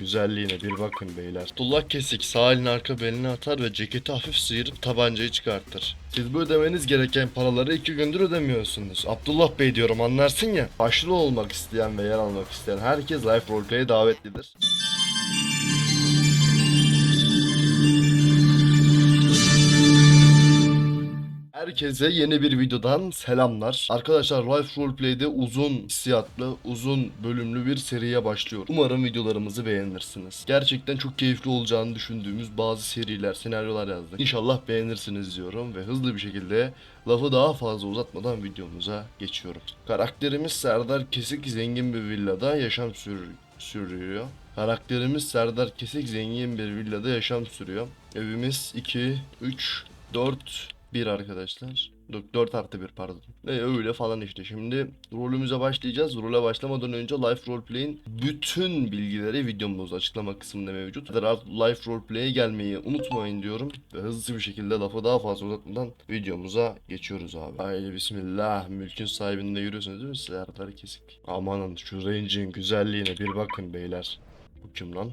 güzelliğine bir bakın beyler. Abdullah Kesik sağ elini arka beline atar ve ceketi hafif sıyırıp tabancayı çıkartır. Siz bu ödemeniz gereken paraları iki gündür ödemiyorsunuz. Abdullah Bey diyorum anlarsın ya. Başlı olmak isteyen ve yer almak isteyen herkes Life Roleplay'e davetlidir. Herkese yeni bir videodan selamlar. Arkadaşlar Life Roleplay'de uzun hissiyatlı, uzun bölümlü bir seriye başlıyor. Umarım videolarımızı beğenirsiniz. Gerçekten çok keyifli olacağını düşündüğümüz bazı seriler, senaryolar yazdık. İnşallah beğenirsiniz diyorum ve hızlı bir şekilde lafı daha fazla uzatmadan videomuza geçiyorum. Karakterimiz Serdar Kesik zengin bir villada yaşam sür- sürüyor. Karakterimiz Serdar Kesik zengin bir villada yaşam sürüyor. Evimiz 2, 3, 4, 1 arkadaşlar. 4 artı 1 pardon. Ve öyle falan işte. Şimdi rolümüze başlayacağız. Role başlamadan önce Life Roleplay'in bütün bilgileri videomuzun açıklama kısmında mevcut. Life Roleplay'e gelmeyi unutmayın diyorum. Ve hızlı bir şekilde lafı daha fazla uzatmadan videomuza geçiyoruz abi. Haydi bismillah. Mülkün sahibinde yürüyorsunuz değil mi? Serdar Kesik. Amanın şu range'in güzelliğine bir bakın beyler. Bu kim lan?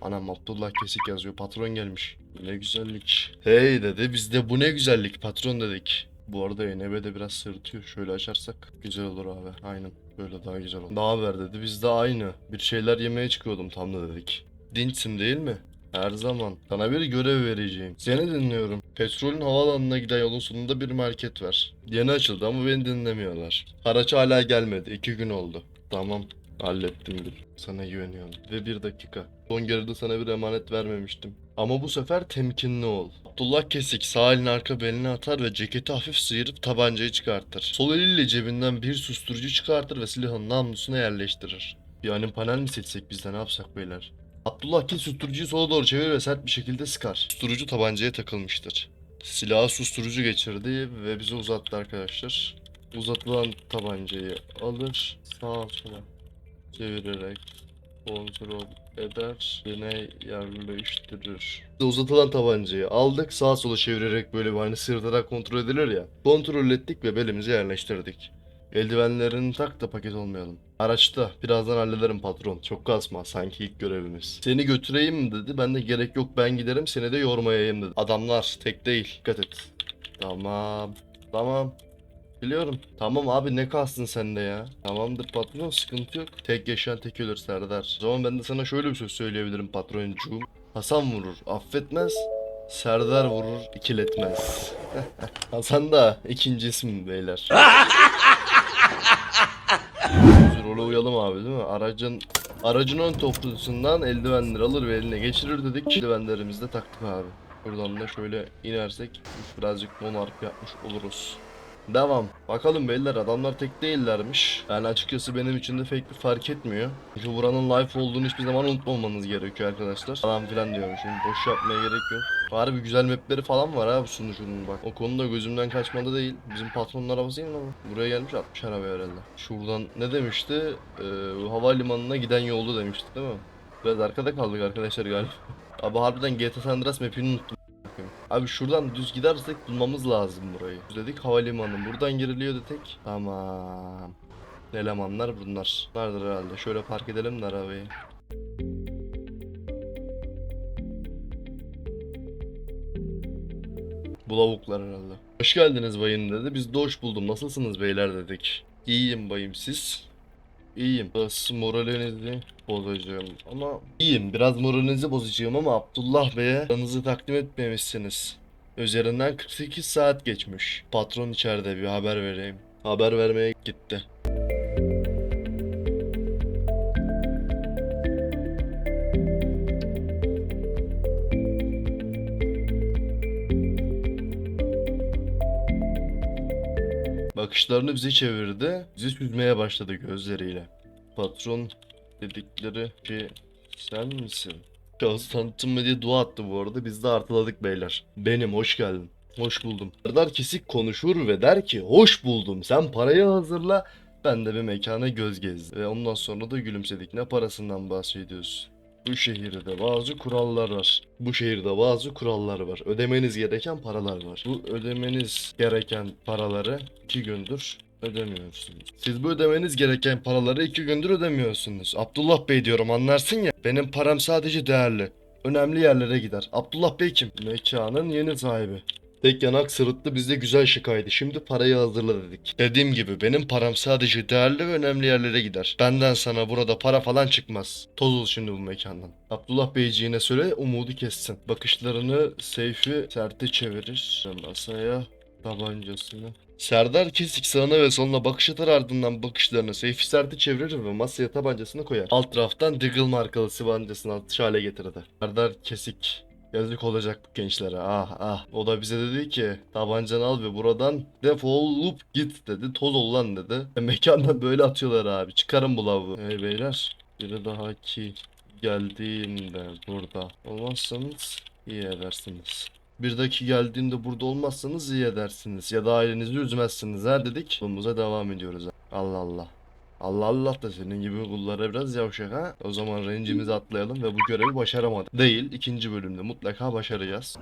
Anam Abdullah Kesik yazıyor. Patron gelmiş. Ne güzellik. Hey dedi. Biz de bu ne güzellik patron dedik. Bu arada ENB de biraz sırıtıyor. Şöyle açarsak güzel olur abi. Aynen. Böyle daha güzel olur. Ne haber dedi. Biz de aynı. Bir şeyler yemeye çıkıyordum tam da dedik. Dinçsin değil mi? Her zaman. Sana bir görev vereceğim. Seni dinliyorum. Petrolün havaalanına giden yolun sonunda bir market var. Yeni açıldı ama beni dinlemiyorlar. Haraç hala gelmedi. İki gün oldu. Tamam. Hallettim Gül. Sana güveniyorum. Ve bir dakika. Son geride sana bir emanet vermemiştim. Ama bu sefer temkinli ol. Abdullah Kesik sağ elini arka beline atar ve ceketi hafif sıyırıp tabancayı çıkartır. Sol eliyle cebinden bir susturucu çıkartır ve silahın namlusuna yerleştirir. Yani panel mi seçsek biz de ne yapsak beyler? Abdullah Kesik susturucuyu sola doğru çevirir ve sert bir şekilde sıkar. Susturucu tabancaya takılmıştır. Silahı susturucu geçirdi ve bize uzattı arkadaşlar. Uzatılan tabancayı alır, sağa sola çevirerek kontrol eder, yine yerleştirir. Uzatılan tabancayı aldık, sağa sola çevirerek böyle bir hani sırtarak kontrol edilir ya. Kontrol ettik ve belimize yerleştirdik. Eldivenlerini tak da paket olmayalım. Araçta birazdan hallederim patron. Çok kasma sanki ilk görevimiz. Seni götüreyim dedi. Ben de gerek yok ben giderim seni de yormayayım dedi. Adamlar tek değil. Dikkat et. Tamam. Tamam. Biliyorum. Tamam abi ne kastın sen de ya. Tamamdır patron sıkıntı yok. Tek yaşayan tek ölür Serdar. O zaman ben de sana şöyle bir söz söyleyebilirim patroncuğum. Hasan vurur affetmez. Serdar vurur ikiletmez. Hasan da ikinci isim beyler. Role uyalım abi değil mi? Aracın aracın ön toplusundan eldivenleri alır ve eline geçirir dedik. Eldivenlerimizi de taktık abi. Buradan da şöyle inersek birazcık monark yapmış oluruz. Devam. Bakalım beyler adamlar tek değillermiş. Yani açıkçası benim için de pek bir fark etmiyor. Çünkü buranın life olduğunu hiçbir zaman unutmamanız gerekiyor arkadaşlar. Falan filan diyorum şimdi boş yapmaya gerek yok. Harbi güzel mapleri falan var ha bu sunucunun bak. O konuda gözümden kaçmadı değil. Bizim patronun arabası mi ama? Buraya gelmiş 60 araba herhalde. Şuradan ne demişti? Ee, havalimanına giden yolda demişti değil mi? Biraz arkada kaldık arkadaşlar galiba. Abi harbiden GTA San Andreas mapini unuttum. Abi şuradan düz gidersek bulmamız lazım burayı. Dedik havalimanı. Buradan giriliyor dedik. Tamam. Elemanlar bunlar. Vardır herhalde. Şöyle park edelim de arabayı. Bu lavuklar herhalde. Hoş geldiniz bayım dedi. Biz de hoş buldum. Nasılsınız beyler dedik. İyiyim bayım siz. İyiyim. Biraz moralinizi bozacağım ama iyiyim. Biraz moralinizi bozacağım ama Abdullah Bey'e aranızı takdim etmemişsiniz. Üzerinden 48 saat geçmiş. Patron içeride bir haber vereyim. Haber vermeye gitti. Bakışlarını bize çevirdi. Bizi süzmeye başladı gözleriyle. Patron dedikleri şey sen misin? Şahıs tanıttın mı diye dua attı bu arada. Biz de artıladık beyler. Benim hoş geldin. Hoş buldum. Serdar kesik konuşur ve der ki hoş buldum. Sen parayı hazırla. Ben de bir mekana göz gezdim. Ve ondan sonra da gülümsedik. Ne parasından bahsediyorsun? Bu şehirde bazı kurallar var. Bu şehirde bazı kurallar var. Ödemeniz gereken paralar var. Bu ödemeniz gereken paraları iki gündür Ödemiyorsunuz. Siz bu ödemeniz gereken paraları iki gündür ödemiyorsunuz. Abdullah Bey diyorum anlarsın ya. Benim param sadece değerli. Önemli yerlere gider. Abdullah Bey kim? Mekanın yeni sahibi. Tek yanak sırıttı bizde güzel şakaydı. Şimdi parayı hazırla dedik. Dediğim gibi benim param sadece değerli ve önemli yerlere gider. Benden sana burada para falan çıkmaz. Toz ol şimdi bu mekandan. Abdullah Beyciğine söyle umudu kessin. Bakışlarını Seyfi serte çevirir. Masaya tabancasını. Serdar kesik sağına ve soluna bakış atar ardından bakışlarını Seyfi serte çevirir ve masaya tabancasını koyar. Alt taraftan Diggle markalı tabancasını atış hale getirdi. Serdar kesik. Yazık olacak bu gençlere ah ah. O da bize dedi ki tabancanı al ve buradan defolup git dedi. Toz ol lan dedi. E, mekandan böyle atıyorlar abi. Çıkarın bu lavuğu. Hey beyler. Biri daha ki geldiğinde burada olmazsanız iyi edersiniz. Bir daki geldiğinde burada olmazsanız iyi edersiniz. Ya da ailenizi üzmezsiniz ha dedik. Yolumuza devam ediyoruz. Allah Allah. Allah Allah da senin gibi kullara biraz yavşak ha. O zaman rencimizi atlayalım ve bu görevi başaramadık. Değil, ikinci bölümde mutlaka başaracağız.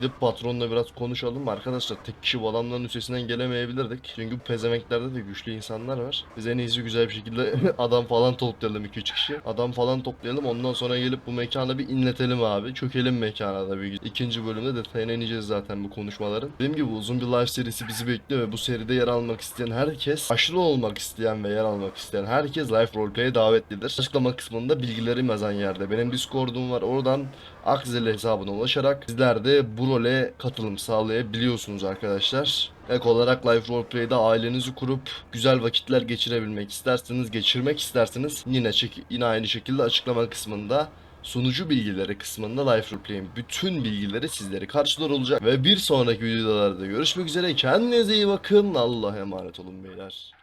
Gidip patronla biraz konuşalım arkadaşlar. Tek kişi bu adamların üstesinden gelemeyebilirdik. Çünkü bu pezevenklerde de güçlü insanlar var. Biz en iyisi güzel bir şekilde adam falan toplayalım 2-3 kişi. Adam falan toplayalım ondan sonra gelip bu mekana bir inletelim abi. Çökelim mekana da bir. İkinci bölümde detayına ineceğiz zaten bu konuşmaların. Dediğim gibi uzun bir live serisi bizi bekliyor ve bu seride yer almak isteyen herkes, aşırı olmak isteyen ve yer almak isteyen herkes live roleplay'e davetlidir. Açıklama kısmında bilgilerim yazan yerde. Benim Discord'um var. Oradan Akzel hesabına ulaşarak sizler de bu role katılım sağlayabiliyorsunuz arkadaşlar. Ek olarak Life Roleplay'de ailenizi kurup güzel vakitler geçirebilmek isterseniz, geçirmek isterseniz yine yine aynı şekilde açıklama kısmında sunucu bilgileri kısmında Life Roleplay'in bütün bilgileri sizleri karşılar olacak. Ve bir sonraki videolarda görüşmek üzere. Kendinize iyi bakın. Allah'a emanet olun beyler.